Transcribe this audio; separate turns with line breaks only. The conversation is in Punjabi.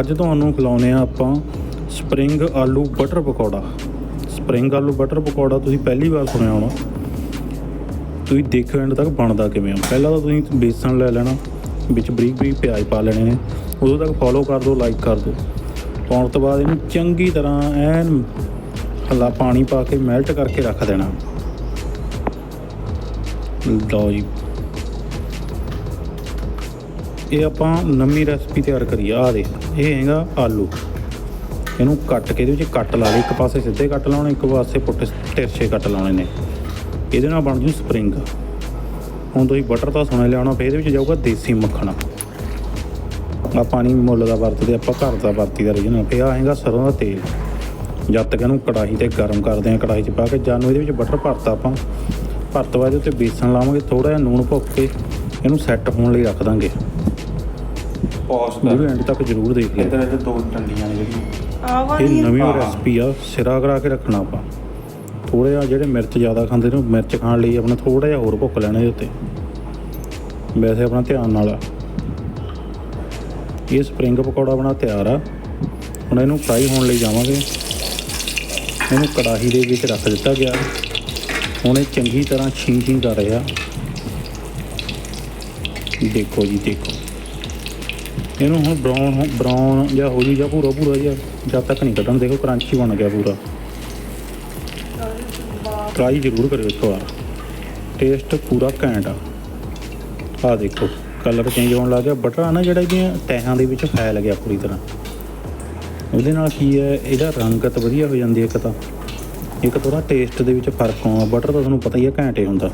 ਅੱਜ ਤੁਹਾਨੂੰ ਖਿਲਾਉਨੇ ਆ ਆਪਾਂ spring aloo butter pakora. Spring aloo butter pakora ਤੁਸੀਂ ਪਹਿਲੀ ਵਾਰ ਸੁਣਿਆ ਹੋਣਾ। ਤੁਸੀਂ ਦੇਖੋ ਐਂਡ ਤੱਕ ਬਣਦਾ ਕਿਵੇਂ ਆ। ਪਹਿਲਾਂ ਤਾਂ ਤੁਸੀਂ ਬੇਸਣ ਲੈ ਲੈਣਾ, ਵਿੱਚ ਬਰੀਕ ਬਰੀਕ ਪਿਆਜ਼ ਪਾ ਲੈਣੇ ਨੇ। ਉਦੋਂ ਤੱਕ ਫੋਲੋ ਕਰ ਦਿਓ ਲਾਈਕ ਕਰ ਦਿਓ। ਪਾਉਣ ਤੋਂ ਬਾਅਦ ਇਹਨੂੰ ਚੰਗੀ ਤਰ੍ਹਾਂ ਐਨ ਹਲਾ ਪਾਣੀ ਪਾ ਕੇ ਮੈਲਟ ਕਰਕੇ ਰੱਖ ਦੇਣਾ। ਲਓ ਜੀ। ਇਹ ਆਪਾਂ ਨਵੀਂ ਰੈਸਪੀ ਤਿਆਰ ਕਰੀ ਆ ਆਹ ਦੇਖ। ਇਹ ਹੈਗਾ ਆਲੂ। ਇਹਨੂੰ ਕੱਟ ਕੇ ਇਹਦੇ ਵਿੱਚ ਕੱਟ ਲਾ ਲਏ ਇੱਕ ਪਾਸੇ ਸਿੱਧੇ ਕੱਟ ਲਾਉਣੇ, ਇੱਕ ਪਾਸੇ ਪੁੱਟ ਤਿਰਛੇ ਕੱਟ ਲਾਉਣੇ ਨੇ। ਇਹਦੇ ਨਾਲ ਬਣ ਜੂ ਸਪਰਿੰਗ। ਹੁਣ ਤੁਸੀਂ ਬਟਰ ਤਾਂ ਸੁਣੇ ਲਿਆਉਣਾ, ਫਿਰ ਇਹਦੇ ਵਿੱਚ ਜਾਊਗਾ ਦੇਸੀ ਮੱਖਣ। ਆ ਪਾਣੀ ਮੁੱਲ ਦਾ ਵਰਤਦੇ, ਆਪਾਂ ਘਰ ਦਾ ਵਰਤੀ ਦਾ ਰਹੀਨਾ ਫਿਰ ਆ ਹੈਗਾ ਸਰੋਂ ਦਾ ਤੇਲ। ਜਦ ਤੱਕ ਇਹਨੂੰ ਕੜਾਹੀ ਤੇ ਗਰਮ ਕਰਦੇ ਆ ਕੜਾਹੀ 'ਚ ਪਾ ਕੇ ਜਦ ਨੂੰ ਇਹਦੇ ਵਿੱਚ ਬਟਰ ਭਰਤਾ ਆਪਾਂ। ਭਰਤ ਤੋਂ ਬਾਅਦ ਉੱਤੇ ਬੇਸਣ ਲਾਵਾਂਗੇ ਥੋੜਾ ਜਿਹਾ ਨੂਣ ਭੁੱਕ ਕੇ ਇਹਨੂੰ ਸੈੱਟ ਹੋਣ ਲਈ ਰੱਖ ਦਾਂਗੇ।
ਪੌਸ
ਵੀਡੀਓ ਐਂਡ ਤੱਕ ਜ਼ਰੂਰ ਦੇਖ ਲਿਓ
ਇਧਰ ਇਧਰ ਦੋ ਟੰਡੀਆਂ ਨੇ ਜਿਹੜੀਆਂ।
ਆ
ਇਹ
ਵਾਲੀ
ਨਵੀਂ
ਹਾਂ।
ਰੈਸਪੀ ਆ ਸਿਰਾ ਕਰਾ ਕੇ ਰੱਖਣਾ ਆਪਾਂ। ਥੋੜਾ ਜਿਹਾ ਜਿਹੜੇ ਮਿਰਚ ਜ਼ਿਆਦਾ ਖਾਂਦੇ ਨੇ ਉਹ ਮਿਰਚ ਖਾਣ ਲਈ ਆਪਣਾ ਥੋੜਾ ਜਿਹਾ ਹੋਰ ਭੁੱਕ ਲੈਣਾ ਇਹਦੇ ਉੱਤੇ। ਵੈਸੇ ਆਪਣਾ ਧਿਆਨ ਨਾਲ ਆ। ਇਹ ਸਪਰਿੰਗ ਪਕੌੜਾ ਬਣਾ ਤਿਆਰ ਆ। ਹੁਣ ਇਹਨੂੰ ਫਰਾਈ ਹੋਣ ਲਈ ਜਾਵਾਂਗੇ। ਇਹਨੂੰ ਕੜਾਹੀ ਦੇ ਵਿੱਚ ਰੱਖ ਦਿੱਤਾ ਗਿਆ। ਹੁਣ ਇਹ ਚੰਗੀ ਤਰ੍ਹਾਂ ਛੀ ਛੀ ਕਰ ਰਿਹਾ। ਦੇਖੋ ਜੀ ਦੇਖੋ। ਇਹਨੂੰ ਹੁਣ ਬਰਾਊਨ ਬਰਾਊਨ ਜਾਂ ਹੋ ਜੂ ਜਾਂ ਭੂਰਾ ਭੂਰਾ ਜਿਹਾ, ਜਦ ਤੱਕ ਨਹੀਂ ਕੱਢਣ ਦੇਖੋ ਕਰੰਚੀ ਬਣ ਗਿਆ ਪੂਰਾ। ਟਰਾਈ ਜ਼ਰੂਰ ਕਰਿਓ ਇੱਕ ਵਾਰ। ਟੇਸਟ ਪੂਰਾ ਘੈਂਟ ਆ। ਆ ਦੇਖੋ ਕਲਰ ਚੇਂਜ ਹੋਣ ਲੱਗ ਗਿਆ। ਬਟਰ ਆ ਨਾ ਜਿਹੜਾ ਇਹਦੀਆਂ ਤਹਿਾਂ ਦੇ ਵਿੱਚ ਫੈਲ ਗਿਆ ਪੂਰੀ ਤਰ੍ਹਾਂ। ਉਹਦੇ ਨਾਲ ਕੀ ਹੈ, ਇਹਦਾ ਰੰਗਤ ਵਧੀਆ ਹੋ ਜਾਂਦੀ ਹੈ ਇੱਕ ਤਾਂ। ਇੱਕ ਥੋੜਾ ਟੇਸਟ ਦੇ ਵਿੱਚ ਫ਼ਰਕ ਆਉਂਦਾ। ਬਟਰ ਤਾਂ ਤੁਹਾਨੂੰ ਪਤਾ ਹੀ ਹੈ ਘੈਂਟ ਹੁੰਦਾ।